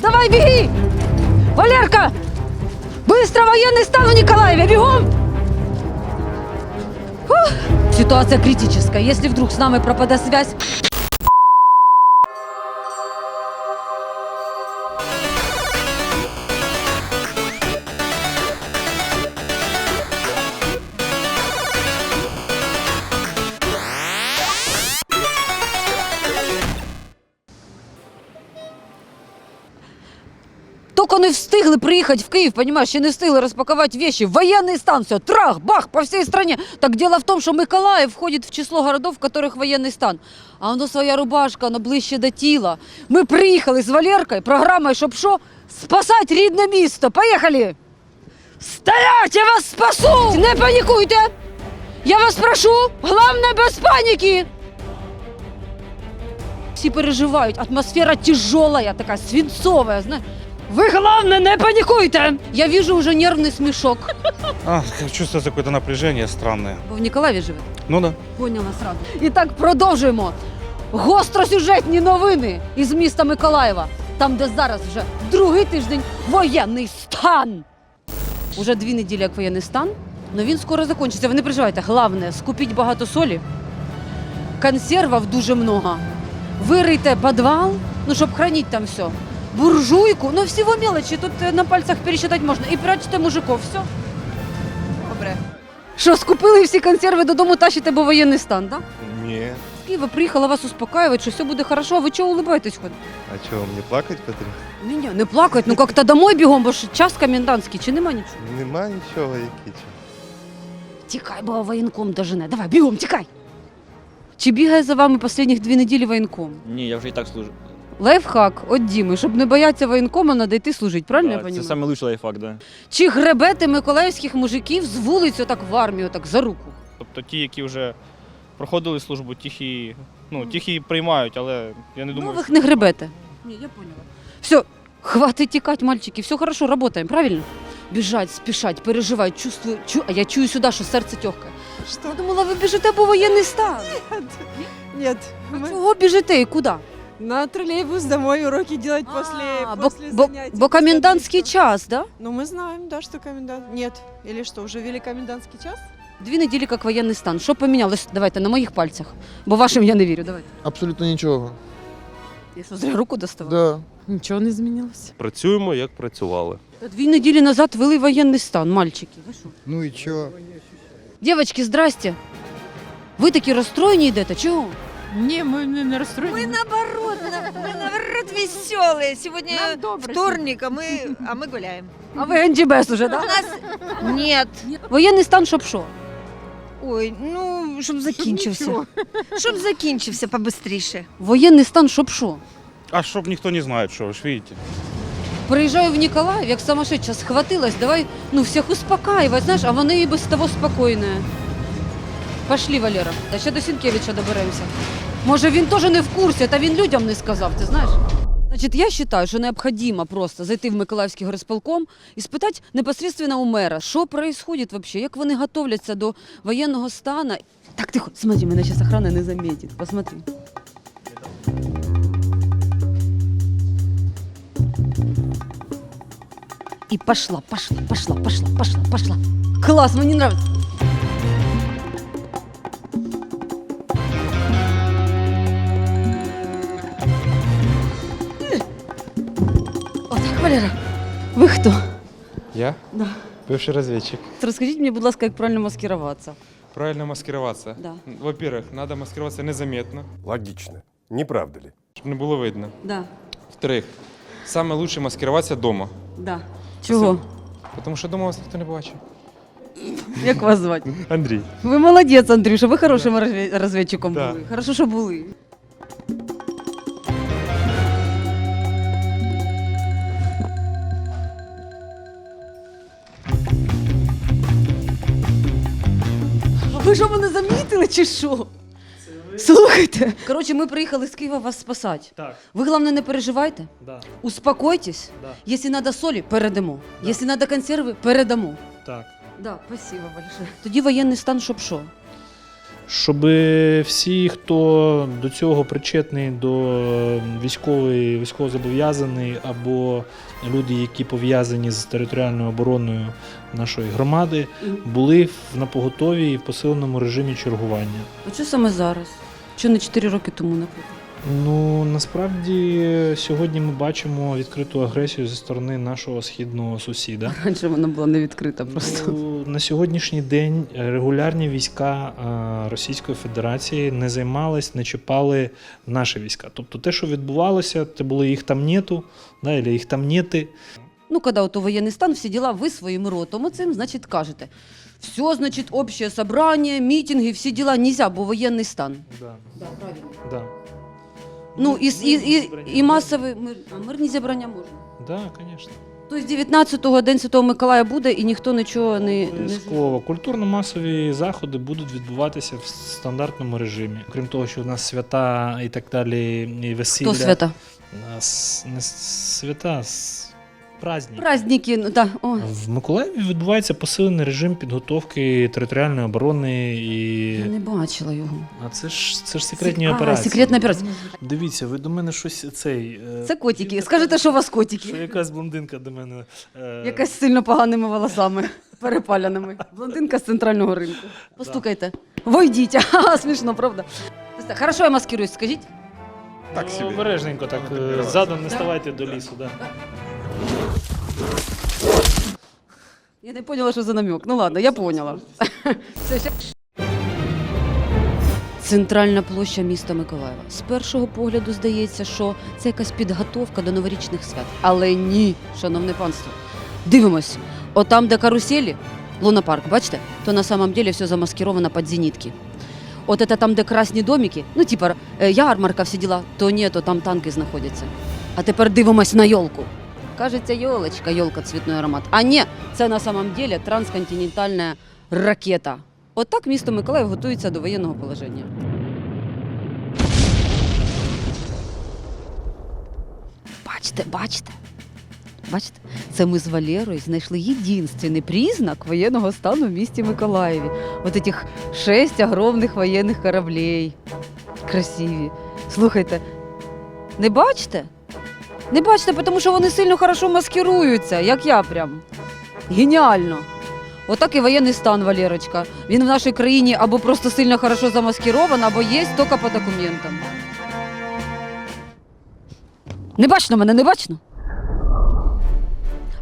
Давай, беги! Валерка! Быстро военный стан в Николаеве! Бегом! Фух. Ситуация критическая. Если вдруг с нами пропадет связь... Только не встигли приехать в Киев, понимаешь, ще не встигли розпаковать вещи. Военный стан, все, трах, бах, по всей стране. Так дело в том, что Миколаїв входит в число городов, в которых военный стан. А воно своя рубашка, воно ближче до тіла. Ми приїхали з Валеркою, програмою, щоб що? Спасати рідне місто. Поїхали! Стоять, я вас спасу! Не панікуйте! Я вас прошу, головне без паніки! Всі переживають, атмосфера тяжелая, така свинцовая, знаєш. Ви, главное, не паникуйте! Я вижу уже нервный смешок. А, чувствуется какое-то напряжение странное. Бо в Ніколаєві живе. Ну да. Поняла сразу. І так продовжуємо. Гостросюжетні новини із міста Миколаєва. Там, де зараз вже другий тиждень воєнний стан. Уже дві неділі як воєнний стан, але він скоро закінчиться. Ви не переживайте. Головне, скупіть багато солі, консервів дуже много. Вирийте підвал, ну, щоб хранити там все. Буржуйку, ну всього мелочі, тут е, на пальцях пересчитати можна. І прячете мужиков, все. Добре. Що, скупили всі консерви додому, тащите, бо воєнний стан, так? Да? Не. З Києва приїхала вас успокаювати, що все буде хорошо, а ви чого улыбаєтесь хоч? А что, мне плакать Петрі? Ні, ні, не плакать, ну як-то домой бігом, бо ж час комендантський, чи нема нічого? Нема нічого, які чи. Тікай, бо воєнком дожене. Давай, бігом, тікай. Чи бігає за вами останніх дві неділі воєнком? Ні, я вже і так служу. Лайфхак от Діми, щоб не боятися воєнкома, треба йти служити, правильно я Да, це розумію? саме лучший лайфхак, да. Чи гребете миколаївських мужиків з вулиці так в армію, так за руку? Тобто ті, які вже проходили службу, тих і, ну, тих і приймають, але я не думаю. Нових не гребете. Ні, я поняла. Все, хватит тікати, мальчики, все хорошо, работаем, правильно? Біжать, спішать, переживають, чувствую, чу... а я чую сюди, що серце тьохкає. Что? Я думала, ви біжите, бо воєнний стан. Нет, А чого біжите і куди? На троллейбус домой уроки делать после, А, бо, после бо, занятий. бо комендантський час, да? Ну, мы знаем, да, что комендант... Нет. Или что, уже ввели комендантский час? Дві неділі як воєнний стан. Що помінялось? Давайте на моїх пальцях. Бо вашим я не вірю. Давайте. Абсолютно нічого. Я що, зря руку доставала? Да. Нічого не змінилося. Працюємо, як працювали. Дві неділі назад ввели воєнний стан, мальчики. Ви що? Ну і чого? Дівчатки, здрасте. Ви такі розстроєні йдете? Чого? Ні, ми не, не розстроєні. Мы наоборот, на- мы наоборот веселые. Сегодня Нам добре. вторник, а мы, а мы гуляем. А ви НДБС уже, У да? нас нет. Воєнний стан, щоб що? Ой, ну, щоб закінчився. Щоб закінчився побыстріше. Воєнний стан, щоб що? А чтоб никто не знает, что вы ж видите. Приїжджаю в Ніколаїв, як сумасшедша, схватилась, давай, ну, всіх успокаивать, знаєш, а вони і без того спокійні. Пошли, Валера, та ще до Сінкевича доберемося. Може, він теж не в курсі, та він людям не сказав, ти знаєш? Значить, я вважаю, що необхідно просто зайти в Миколаївський горисполком і спитати непосредственно у мера, що відбувається взагалі, як вони готовляться до воєнного стану. Так, тихо, смотри, мене зараз охрана не замітить, посмотри. И пошла, пошла, пошла, пошла, пошла, пошла. Класс, мне нравится. Отак, Валера. Ви хто? Я? Да. Бывший разведчик. Розкажіть мені, будь ласка, як правильно маскироваться. Правильно маскироваться. Да. Во-первых, надо маскироваться незаметно, Логічно. Не правда ли? чтобы не было видно. Да, Во-вторых, самое лучше маскироваться дома. да. Чого? Потому что дома вас никто не бачить. Як вас звати? Андрей. Ви молодець, Андрюша, ви хорошим розве- розвідчиком Да. були. Хорошо, що були. Ви що мене замітили чи що? Слухайте. Коротше, ми приїхали з Києва вас спасати. Так, Ви, головне, не переживайте. да, Успокойтесь. Да. Якщо треба солі, передамо. Якщо треба консерви, передамо. так. Да, спасибо большое. Тоді воєнний стан, щоб що? Щоб всі, хто до цього причетний до військової, військовозобов'язаний або люди, які пов'язані з територіальною обороною нашої громади, були в- напоготові і в посиленому режимі чергування. А що саме зараз? Що не 4 роки тому, наприклад? Ну насправді сьогодні ми бачимо відкриту агресію зі сторони нашого східного сусіда. Раніше вона була не відкрита просто. Ну, На сьогоднішній день регулярні війська е, Російської Федерації не займались, не чіпали наші війська. Тобто те, що відбувалося, це було їх там нету, да, або їх там нети. Ну, когда вот воєнний стан, всі діла, ви своїм ротом оцим, значить, кажете. Все, значить, общее собрание, мітинги, всі діла нельзя, бо воєнний стан. Да. Да, правильно. Да. Ну, і, і, і, і масові мир, а мирні зібрання можна. Да, звісно. Тобто 19-го День Святого Миколая буде і ніхто нічого не... не... Обов'язково. Культурно-масові заходи будуть відбуватися в стандартному режимі. Крім того, що у нас свята і так далі, і весілля. Хто свята? У нас не свята, а праздники. Праздники, ну так. О. В Миколаєві відбувається посилений режим підготовки територіальної оборони і. Я не бачила його. А це ж це ж секретні Сек- а, операції. секретна операція. Дивіться, ви до мене щось цей. е, Це котики. Скажете, що у вас Що котики? якась блондинка до мене. е, Якась сильно поганими волосами, перепаляними. Блондинка з центрального ринку. Постукайте. Войдіть. Ха, смішно, правда? Хорошо я маскируюсь, скажіть. Так ну, собі. Обережненько так. е, Задом не ставайте до лісу, да. Я не поняла, що за намек. Ну ладно, я поняла. Центральна площа міста Миколаєва. З першого погляду здається, що це якась підготовка до новорічних свят. Але ні, шановне панство. Дивимось, отам, де каруселі, лунопарк, бачите, то на самом деле все замаскировано під зенітки. От это там, де красні домики, ну типа е, ярмарка, всі діла, то ні, то там танки знаходяться. А тепер дивимось на йолку. Кажеться, йолочка, йолка, цвітний аромат. А ні, це на самом деле трансконтинентальна ракета. Отак місто Миколаїв готується до воєнного положення. Бачите, бачите. Бачите, це ми з Валерою знайшли єдинственний признак воєнного стану в місті Миколаєві. От этих шесть огромних воєнних кораблей. Красиві. Слухайте, не бачите? Не бачите, тому що вони сильно хорошо маскируються, як я прям. Геніально. Отак і воєнний стан, Валерочка. Він в нашій країні або просто сильно хорошо замаскирован, або є тільки по документам. Не бачно мене, не бачно.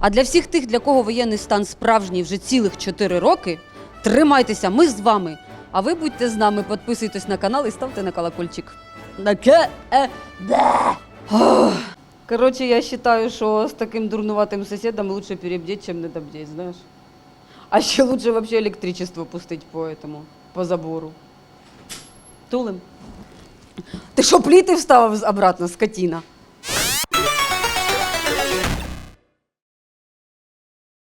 А для всіх тих, для кого воєнний стан справжній вже цілих 4 роки, тримайтеся, ми з вами. А ви будьте з нами, підписуйтесь на канал і ставте на колокольчик. На. Коротше, я вважаю, що з таким дурнуватим сусідом лучше перебдеть, чим не добдеть, знаєш. А ще лучше вообще электричество пустить по этому, по забору. Тулим. Ти що, пліти вставив обратно, скотина?